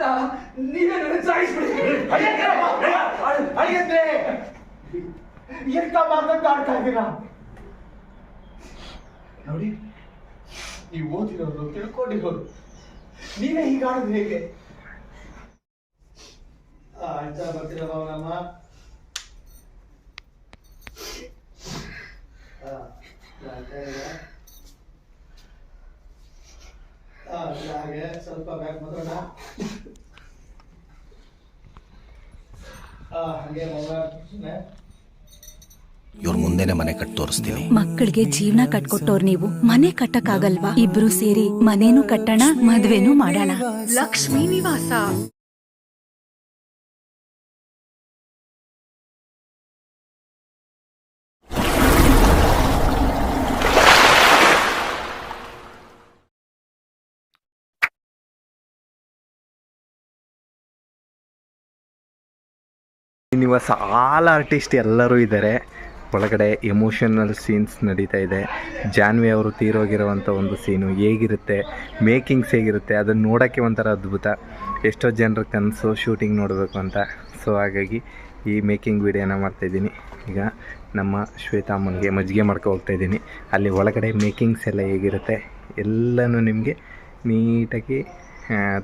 ಇಂದ ನೀವೇ ನನಗೆ ಸಾಯಿಸ್ಬಿಡಿ ಅಳಿಯಂದ್ರೆ ಎಂತ ಆಡ್ತಾ ಇದ್ದೀರಾ? ನೋಡಿ, ನೀವು ಓದಿರೋರು ತಿಳ್ಕೊಂಡಿರೋರು. ನೀವೇ ಹೀಗಾಡೋದು ಹೇಗೆ? ಆಯ್ತಾ ಬರ್ತೀರಾ ಭಾವನಮ್ಮ ಆ, ಆಯ್ತಾ ಈಗ? ಆ, ಹಾಗೆ ಸ್ವಲ್ಪ ಬ್ಯಾಕ್ ಮಾತಾಡೋಣ ಆ, ಹಾಗೆ ಮೊಬೈಲ್ ಸುಮ್ನೆ. ಇವ್ರ ಮುಂದೆನೆ ಮನೆ ಕಟ್ಟಿ ತೋರಿಸ್ತೀನಿ. ಮಕ್ಕಳಿಗೆ ಜೀವನ ಕಟ್ಕೊಟ್ಟೋರ್ ನೀವು. ಮನೆ ಕಟ್ಟಕ್ಕಾಗಲ್ವಾ? ಇಬ್ರು ಸೇರಿ ಮನೇನು ಕಟ್ಟಣ ಮದ್ವೆನೂ ಮಾಡೋಣ. ಲಕ್ಷ್ಮೀ ನಿವಾಸ. ನಿವಾಸ ಆಲ್ ಆರ್ಟಿಸ್ಟ್ ಎಲ್ಲರೂ ಇದ್ದಾರೆ ಒಳಗಡೆ ಎಮೋಷನಲ್ ಸೀನ್ಸ್ ನಡೀತಾ ಇದೆ. ಜಾನ್ವಿ ಅವರು ತೀರೋಗಿರುವಂಥ ಒಂದು ಸೀನು ಹೇಗಿರುತ್ತೆ? ಮೇಕಿಂಗ್ಸ್ ಹೇಗಿರುತ್ತೆ? ಅದನ್ನು ನೋಡೋಕ್ಕೆ ಒಂಥರ ಅದ್ಭುತ. ಎಷ್ಟೋ ಜನರ ಕನಸು ಶೂಟಿಂಗ್ ನೋಡಬೇಕು ಅಂತ. ಸೊ ಹಾಗಾಗಿ ಈ ಮೇಕಿಂಗ್ ವಿಡಿಯೋನ ಮಾಡ್ತಾಯಿದ್ದೀನಿ ಈಗ ನಮ್ಮ ಶ್ವೇತಾಮ್ಮನಿಗೆ ಮಜ್ಜಿಗೆ ಮಾಡ್ಕೊ ಹೋಗ್ತಾಯಿದ್ದೀನಿ ಅಲ್ಲಿ ಒಳಗಡೆ ಮೇಕಿಂಗ್ಸ್ ಎಲ್ಲ ಹೇಗಿರುತ್ತೆ ಎಲ್ಲನೂ ನಿಮಗೆ ನೀಟಾಗಿ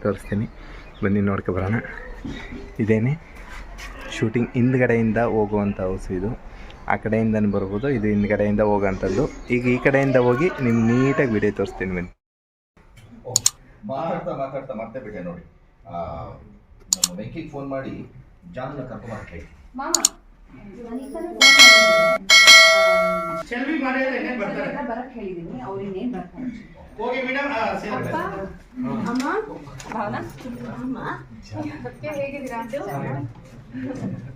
ತೋರಿಸ್ತೀನಿ. ಬನ್ನಿ ನೋಡ್ಕೊಬರೋಣ ಇದೇನೆ ಶೂಟಿಂಗ್ ಹಿಂದ್ಗಡೆಯಿಂದ ಹೋಗುವಂಥ ಹೌಸು ಇದು. ಆ ಕಡೆಯಿಂದನೂ ಬರ್ಬೋದು ಇದು ಹಿಂದ್ಗಡೆಯಿಂದ ಹೋಗೋಂಥದ್ದು. ಈಗ ಈ ಕಡೆಯಿಂದ ಹೋಗಿ ನಿಮ್ಗೆ ನೀಟಾಗಿ ವಿಡಿಯೋ ತೋರಿಸ್ತೀನಿ ಬನ್ನಿ ಮಾತಾಡ್ತಾ ಮಾತಾಡ್ತಾ ಮತ್ತೆ ಬಿಟ್ಟೆ ನೋಡಿ. ನಮ್ಮ ವೆಂಕಿಗೆ ಫೋನ್ ಮಾಡಿ ಜಾನ್ನ ಕರ್ಕೊಂಬರ್ಕೆ ಚೆಲ್ವಿ ಮಾಡಿದ್ರೆ ಇನ್ನೇನ್ ಬರ್ತಾರೆ? ಬರಕ್ ಹೇಳಿದೀನಿ ಅವ್ರು ಇನ್ನೇನ್ ಬರ್ತಾರೆ? ಹೋಗಿ ಮೇಡಮ್ ಅಲ್ಲೇ ಇದೆ, ಅಲ್ಲೇ ಇಟ್ಕೊಳ್ಳಿ.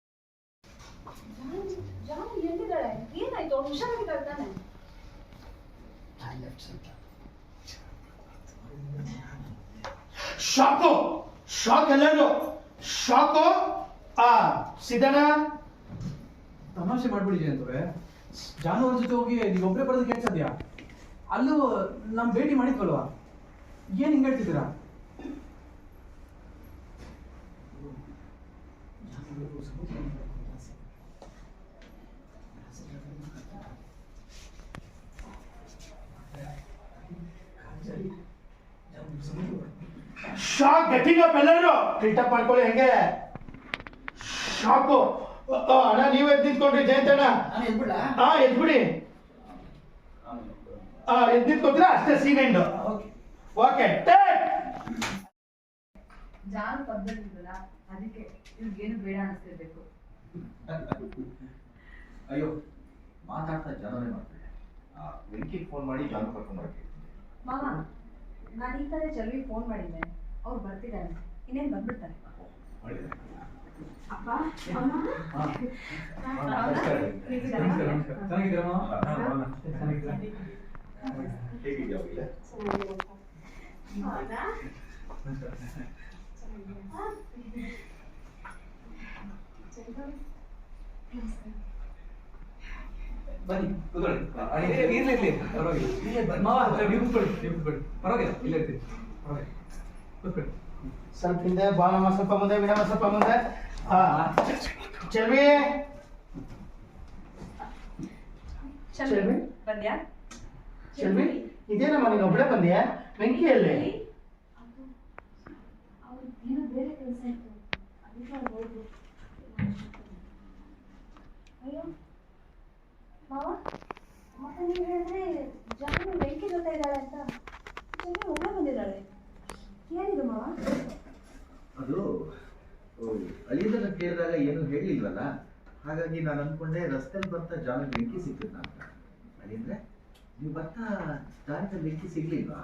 ಎಲ್ಲಿದ್ದಾಳೆ? ಏನಾಯ್ತು? ಅವ್ಳು ಹುಷಾರಾಗಿದ್ದಾಳೆ ತಾನೆ? ಶಾಕು ಶಾಕ್ ಎಲ್ಲರೂ? ಶಾಕು ಆ ಸಿದನ ತಮಾಷೆ ಮಾಡ್ಬಿಡಿ ಅಂದ್ರೆ ಜಾನು ಅವ್ರ ಜೊತೆ ಹೋಗಿ ನೀವು ಒಬ್ಬರೇ ಬರೋದು ಕೇಳ್ಸದ್ಯಾ ಅಲ್ಲೂ ನಮ್ ಭೇಟಿ ಮಾಡಿದ್ವಲ್ವ? ಏನ್ ಹಿಂಗ ಹೇಳ್ತಿದ್ದೀರಾ? ಶಾಕ್ ಗೆಟಿಂಗ್ ಅಪ್ ಎಲ್ಲರೂ? ಟ್ರೀಟಪ್ ಮಾಡ್ಕೊಳ್ಳಿ ಹೆಂಗೆ? ಶಾಕು ಅಣ್ಣ ನೀವ್ ಎದ್ದು ನಿಂತ್ಕೊಂಡ್ರಿ ಜಯಂತಣ್ಣ ಹಾ ಎದ್ಬಿಡಿ. ಹಾ ಎದ್ದು ನಿಂತ್ಕೊತೀರಾ ಅಷ್ಟೇ ಸೀನ್ ಎಂಡ್ ಓಕೆ. ಜಾನ್ ಪದ್ಧತಿ ಇದಲ್ಲ ಅದಕ್ಕೆ ಇವ್ರಿಗೇನು ಬೇಡ ಅನಿಸ್ತಿರ್ಬೇಕು? ಅಯ್ಯೋ ಮಾತಾಡ್ತಾ ಜನರೇ ಮಾಡ್ತಾರೆ. ಆ, ವೆಂಕಿಗೆ ಫೋನ್ ಮಾಡಿ ಜಾನ್ ಕರ್ಕೊಂಬರ್ಕೆ ಮಾಮ ನಾನು ಈ ಕಡೆ ಚೆಲ್ವಿಗೆ ಫೋನ್ ಮಾಡಿದ್ದೆ ಅವ್ರು ಬರ್ತಿದ್ದಾರೆ ಇನ್ನೇನ್ ಬಂದ್ಬಿಡ್ತಾರೆ ಅಪ್ಪ ಅಮ್ಮ ಹೇಗಿದ್ದಾರೆ? ಚೆನ್ನಾಗಿದ್ದೀರಮ್ಮ ಚೆನ್ನಾಗಿದ್ದೀರಾ ಹೇಗಿದ್ಯಾ ಅವಾಗಲೇ? ಹೌದಾ? ಬನ್ನಿ ಕೂತ್ಕೊಳ್ಳಿ. ಇರ್ಲಿ ಇರ್ಲಿ ಪರವಾಗಿಲ್ಲ. ನೀವು ಕೂತ್ಕೊಳ್ಳಿ ಪರವಾಗಿಲ್ಲ ಇಲ್ಲ ಇರ್ತೀವಿ ಪರವಾಗಿಲ್ಲ. ಕೂತ್ಕೊಳ್ಳಿ. ಸ್ವಲ್ಪ ಹಿಂದೆ ಬಾಲಮ್ಮ ಸ್ವಲ್ಪ ಮುಂದೆ ವಿಡಮ್ಮ ಸ್ವಲ್ಪ ಮುಂದೆ. ಹಾ ಚರ್ಮಿ ಚೆಲ್ವಿ. ಬಂದ್ಯಾ? ಚೆಲ್ವಿ. ಇದೇನಮ್ಮ ನೀನು ಒಬ್ಬಳೇ ಬಂದ್ಯಾ? ವೆಂಕಿಯಲ್ಲಿ ಅವ್ರು ಏನೋ ಬೇರೆ ಕೆಲಸ ಇತ್ತು ಅದಕ್ಕೆ ಅವ್ರು ಹೋದ್ರು ಅಯ್ಯೋ ಮಾವ ಮತ್ತೆ ನೀವು ಹೇಳಿದ್ರೆ ಜಾನು ಬೆಂಕಿ ಜೊತೆ ಇದ್ದಾಳೆ ಅಂತ ಚೆಲ್ವಿ ಒಬ್ಬಳೆ ಬಂದಿದ್ದಾಳೆ ಏನಿದು ಮಾವ ಅದು ಅಳಿಯದನ್ನ ಕೇಳಿದಾಗ ಏನು ಹೇಳಿಲ್ವಲ್ಲ? ಹಾಗಾಗಿ ನಾನು ಅನ್ಕೊಂಡೆ ರಸ್ತೆಲಿ ಬರ್ತಾ ಜಾನ ಬೆಂಕಿ ಸಿಕ್ಕಿದ್ನ ಅಂತ. ಅಳಿಂದ್ರೆ ನೀವು ಬರ್ತಾ ದಾರಿದ ಬೆಂಕಿ ಸಿಗ್ಲಿಲ್ವಾ?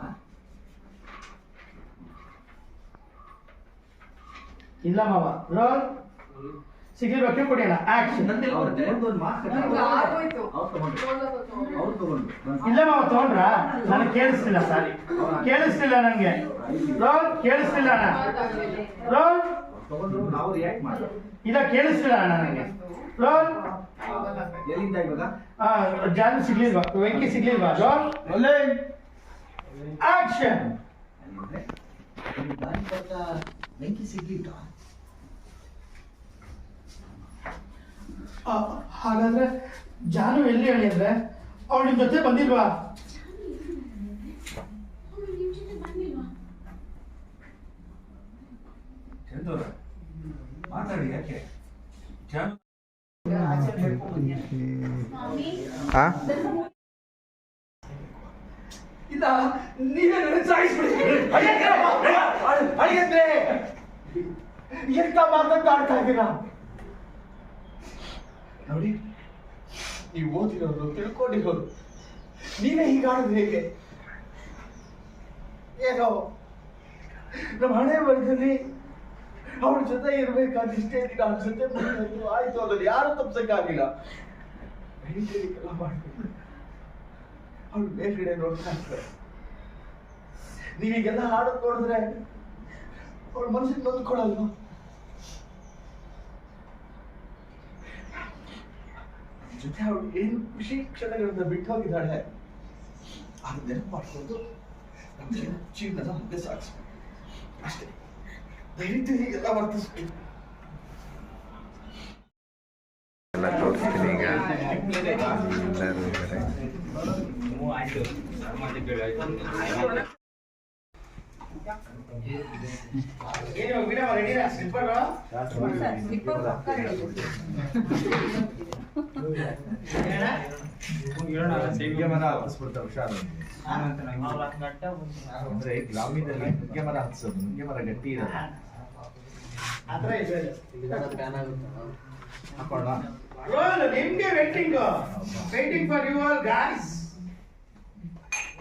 ಇಲ್ಲ ಮಾವ. ರೋಲ್? ಸಿಗಿರ್ಬೇಕು ಕೊಡಿಯೋಣ ಆಕ್ಷನ್. ಇಲ್ಲ ಮಾವ ತಗೊಂಡ್ರ? ನನಗೆ ಕೇಳಿಸ್ತಿಲ್ಲ ಸಾರಿ. ಕೇಳಿಸ್ತಿಲ್ಲ ನನಗೆ ರೋಲ್ ಕೇಳಿಸ್ತಿಲ್ಲ ಅಣ್ಣ. ರೋಲ್? ನಾವು ರಿಯಾಕ್ಟ್ ಮಾಡೋದು ಇಲ್ಲ ಕೇಳಿಸ್ತಿಲ್ಲ ಅಣ್ಣ ನನಗೆ? ಲೋನ್ ಎಲ್ಲಿಂದ ಇವಾಗ? ಆ, ಜಾನು ಸಿಗ್ಲಿಲ್ವಾ? ವೆಂಕಿ ಸಿಗ್ಲಿಲ್ವಾ? Roll action. ಸಿಗ್ಲಿಲ್ಲ ಹಾಗಾದ್ರೆ ಜಾನು ಎಲ್ಲಿ ಹೇಳಿ ಅಂದ್ರೆ ಅವಳು ನಿಮ್ ಜೊತೆ ಬಂದಿಲ್ವಾ? ಮಾತಾಡಿ ಯಾಕೆ? ಇಲ್ಲ ನೀವೇ ಅಳಿಯಂದ್ರೆ ಎಂತ ಮಾತಾಡ್ತಾ ಇದ್ದೀರಾ? ನೋಡಿ ನೀವು ಓದಿರೋರು ತಿಳ್ಕೊಂಡಿರೋರು. ನೀವೇ ಹೀಗಾಡಿದ್ರೆ ಹೇಗೆ? ಏನೋ ನಮ್ಮ ಹಣೆ ಬರದಲ್ಲಿ ಅವಳ ಜೊತೆ ಇರ್ಬೇಕು ಇಷ್ಟೇ ದಿನ ಅವಳ ಜೊತೆ ಬಂದಿದ್ದು, ಆಯ್ತು ಅದನ್ನು ಯಾರು ತಪ್ಸಕ್ಕಾಗಿಲ್ಲ? ಮೆಡಿಟೇರಿಯಲ್ಲ ಮಾಡ್ಬೇಕು. ಅವಳು ಮೇಲ್ಗಡೆ ನೋಡ್ತಾ ಇರ್ತಾರೆ. ನೀವೀಗೆಲ್ಲ ಹಾಡೋದು ನೋಡಿದ್ರೆ ಅವಳ ಮನಸ್ಸಿಗೆ ನೊಂದ್ಕೊಳಲ್ವಾ ಜೊತೆ ಅವಳು ಏನು ಖುಷಿ ಕ್ಷಣಗಳಿಂದ ಬಿಟ್ಟು ಹೋಗಿದ್ದಾಳೆ ಅದು ನೆನಪು ಮಾಡ್ಕೊಂಡು ನಮ್ಮ ಜೀವನದ ಮುಂದೆ ಸಾಗಿಸ್ಬೇಕು. ಅಷ್ಟೇ. ದಯವಿಟ್ಟು ಹೀಗೆಲ್ಲ ವರ್ತಿಸ್ಬೇಕು ಎಲ್ಲ ತೋರಿಸ್ತೀನಿ ಈಗ. ಹುಷಾರು ಅಂದ್ರೆ ಗ್ರಾಮೀಣದಲ್ಲಿ ನುಗ್ಗೆ ಮರ ಹತ್ಸೋದು ನುಗ್ಗೆ ಮರ ಗಟ್ಟಿ ಇರಲ್ಲ ಆತರ ಇದೆ ರೋಲ್ ನಿಮ್ಗೆ waiting waiting for you all guys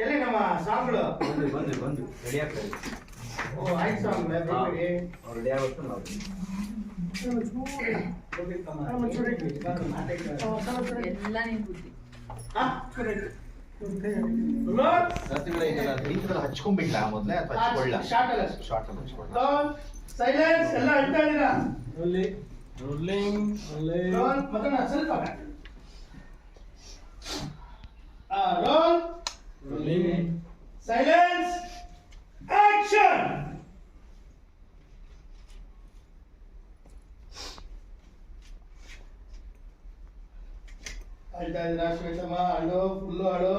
ಎಲ್ಲಿ ನಮ್ಮ ಸಾಂಗ್ಗಳು? ಬಂದು ಬಂದು ಬಂದು ರೆಡಿ ಓ ಆಯ್ತು ಸಾಂಗ್ ರೆಡಿ ಆಗುತ್ತೆ ನಾವು ಎಲ್ಲ ನಿನ್ ಬುದ್ಧಿ. ಹಚ್ಕೊಂಡ್ಬಿಟ್ಟ ಮೊದ್ಲೇ ಅಥವಾ ಹಚ್ಕೊಳ್ಳ? ಶಾರ್ಟ್ ಅಲ್ಲ. ಶಾರ್ಟ್ ಅಲ್ಲಿ ಹಚ್ಕೊಳ್ಳ? ರೋಲ್ ಸೈಲೆನ್ಸ್ ಎಲ್ಲ ಹೇಳ್ತಾ ಇದ್ದೀರಾ? ರೋಲ್ ಮಗನ ಸ್ವಲ್ಪ ಆ ರೋಲ್ ಸೈಲೆನ್ಸ್ ಆಕ್ಷನ್ అయితే అది రాసి పెట్టమ్మా. అడో ఫుల్ అడో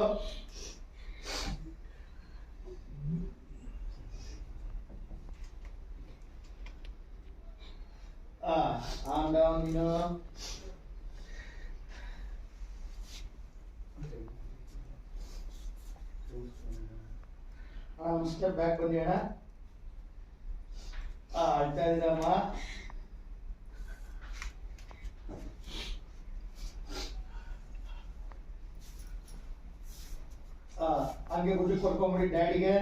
ఆమ్ డౌన్ నేను స్టెప్ బ్యాక్ కొనియాడా అడితే అదిరామా ಹಂಗೆ ಗುಡ್ಡಿ ಕೊಡ್ಕೊಂಬಿಡಿ ಡ್ಯಾಡಿಗೆ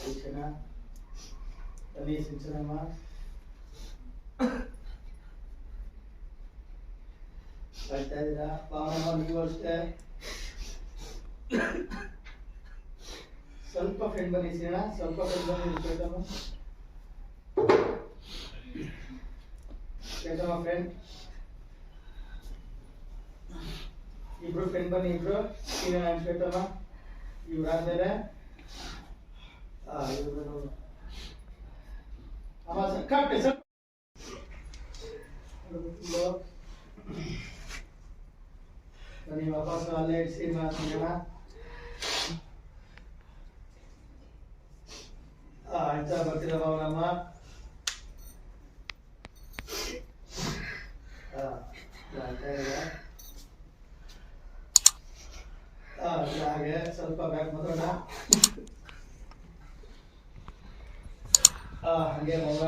ಸಿಂಚನ ಬನ್ನಿ ಸಿಂಚನಮ್ಮ ಬರ್ತಾ ಇದ್ದೀರಾ ಭಾವನಮ್ಮ ನೀವು ಅಷ್ಟೇ ಸ್ವಲ್ಪ ಫ್ರೆಂಡ್ ಬನ್ನಿ ಸಿಗೋಣ ಸ್ವಲ್ಪ ಫ್ರೆಂಡ್ ಬನ್ನಿ ಶ್ವೇತಮ್ಮ ಶ್ವೇತಮ್ಮ ಫ್ರೆಂಡ್ ಇಬ್ರು ಫ್ರೆಂಡ್ ಬನ್ನಿ ಇಬ್ರು. ಸಿಗೋಣ ಶ್ವೇತಮ್ಮ ಇವ್ರಾದ್ಮೇಲೆ ಆ, ಇವ್ರು ಅಮ್ಮ ಸ- ಕಟ್ ಸ್ವಲ್ಪ ಇಲ್ಲೋ. ಬನ್ನಿ ವಾಪಸ್ ಅಲ್ಲೇ ಇಡ್ಸಿ ಮಾತಾಡೋಣ ಆಯ್ತಾ ಬರ್ತೀರ ಭಾವನಮ್ಮ ಆ, ಆಯ್ತಾ ಈಗ? ಆ, ಹಾಗೆ ಸ್ವಲ್ಪ ಬ್ಯಾಕ್ ಮಾತಾಡೋಣ ಆ, ಹಾಗೆ ಮಗ